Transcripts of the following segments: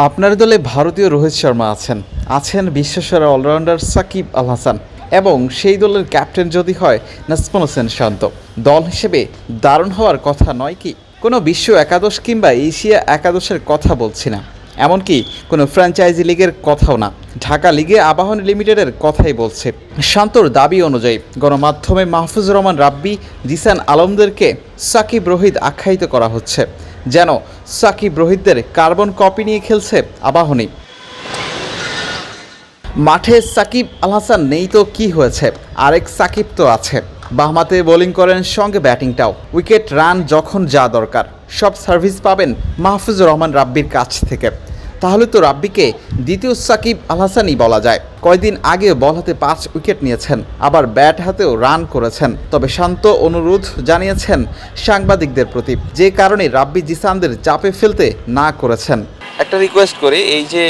আপনার দলে ভারতীয় রোহিত শর্মা আছেন। আছেন বিশ্বসেরা অলরাউন্ডার সাকিব আল হাসান এবং সেই দলের ক্যাপ্টেন যদি হয়, নাজমুল হোসেন শান্ত। দল হিসেবে দারুণ হওয়ার কথা নয় কি? কোনো বিশ্ব একাদশ কিংবা এশিয়া একাদশের কথা বলছি না। এমনকি কোনো ফ্র্যাঞ্চাইজি লিগের কথাও না। ঢাকা লিগে আবাহন লিমিটেডের কথাই বলছে। শান্তর দাবি অনুযায়ী গণমাধ্যমে মাহফুজ রহমান রাব্বি, জিসান আলমদেরকে সাকিব রোহিত আখ্যায়িত করা হচ্ছে। যেন সাকিব রোহিতদের কার্বন কপি নিয়ে খেলছে আবাহনী। মাঠে সাকিব আল হাসান নেই তো কি হয়েছে? আরেক সাকিব তো আছে। বাহমাতে বোলিং করেন সঙ্গে ব্যাটিংটাও। উইকেট, রান যখন যা দরকার। সব সার্ভিস পাবেন মাহফুজুর রহমান রাব্বির কাছ থেকে। তাহলে তো রাব্বিকে দ্বিতীয় সাকিব আল হাসানই বলা যায়। কয়দিন আগে বল হাতে পাঁচ উইকেট নিয়েছেন, আবার ব্যাট হাতেও রান করেছেন। তবে শান্ত অনুরোধ জানিয়েছেন সাংবাদিকদের প্রতি, যে কারণে রাব্বি জিসানদের চাপে ফেলতে না করেছেন। একটা রিকোয়েস্ট করি, এই যে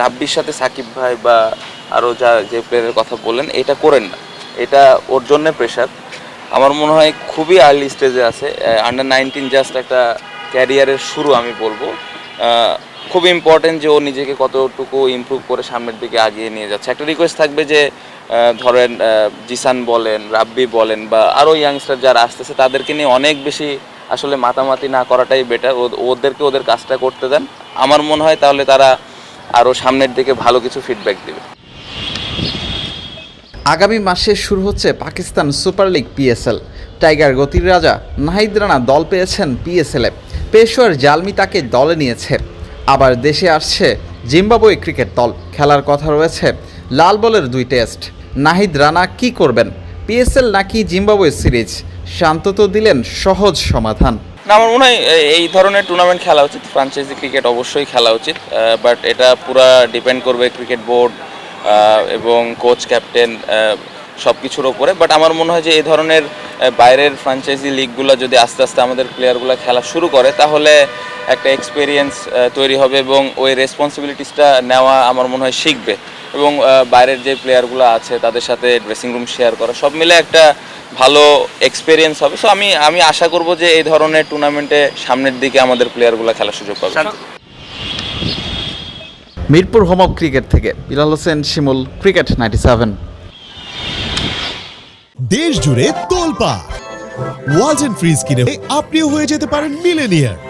রাব্বির সাথে সাকিব ভাই বা আরও যা, যে প্লেয়ারের কথা বললেন, এটা করেন না। এটা ওর জন্য প্রেশার আমার মনে হয় খুবই আর্লি স্টেজে আছে। আন্ডার নাইনটিন জাস্ট একটা ক্যারিয়ারের শুরু আমি বলব। খুব ইম্পর্টেন্ট যে ও নিজেকে কতটুকু ইমপ্রুভ করে সামনের দিকে আগিয়ে নিয়ে যাচ্ছে। একটা রিকোয়েস্ট থাকবে যে ধরেন জিসান বলেন, রাব্বি বলেন বা আরও ইয়াংস্টার যারা আসতেছে, তাদেরকে নিয়ে অনেক বেশি আসলে মাতামাতি না করাটাই বেটার ওদেরকে ওদের কাজটা করতে দেন। আমার মনে হয় তাহলে তারা আরও সামনের দিকে ভালো কিছু ফিডব্যাক দেবে। আগামী মাসে শুরু হচ্ছে Pakistan super league PSL tiger গতির রাজা নাহিদ রানা দল পেয়েছেন পিএসএলে পেশোয়ার জালমি তাকে দলে নিয়েছে। আবার দেশে আসছে জিম্বাবুয়ে ক্রিকেট দল। খেলার কথা রয়েছে, লাল বলের দুই টেস্ট। নাহিদ রানা কি করবেন? পিএসএল নাকি জিম্বাবুয়ে সিরিজ? শান্ত তো দিলেন সহজ সমাধান। না, আমার মনে হয় এই ধরনের টুর্নামেন্ট খেলা উচিত। ফ্রাঞ্চাইজি ক্রিকেট অবশ্যই খেলা উচিত বাট এটা পুরা ডিপেন্ড করবে ক্রিকেট বোর্ড এবং কোচ ক্যাপ্টেন সব কিছুর ওপরে। বাট আমার মনে হয় যে এই ধরনের বাইরের ফ্রাঞ্চাইজি লিগগুলো যদি আস্তে আস্তে আমাদের প্লেয়ারগুলো খেলা শুরু করে তাহলে একটা এক্সপিরিয়েন্স তৈরি হবে এবং ওই রেসপন্সিবিলিটিসটা নেওয়া আমার মনে হয় শিখবে। এবং বাইরের যে প্লেয়ারগুলো আছে তাদের সাথে ড্রেসিং রুম শেয়ার করা সব মিলে একটা ভালো এক্সপিরিয়েন্স হবে। সো আমি আমি আশা করব যে এই ধরনের টুর্নামেন্টে সামনের দিকে আমাদের প্লেয়ারগুলো খেলার সুযোগ পাবে। মিরপুর হোম অফ ক্রিকেট থেকে Bilal Hossain Shimul cricket ninety seven. দেশ জুড়ে তোলপা ওয়াজ ফ্রিজ কিনে আপনিও হয়ে যেতে পারেন মিলেনিয়ার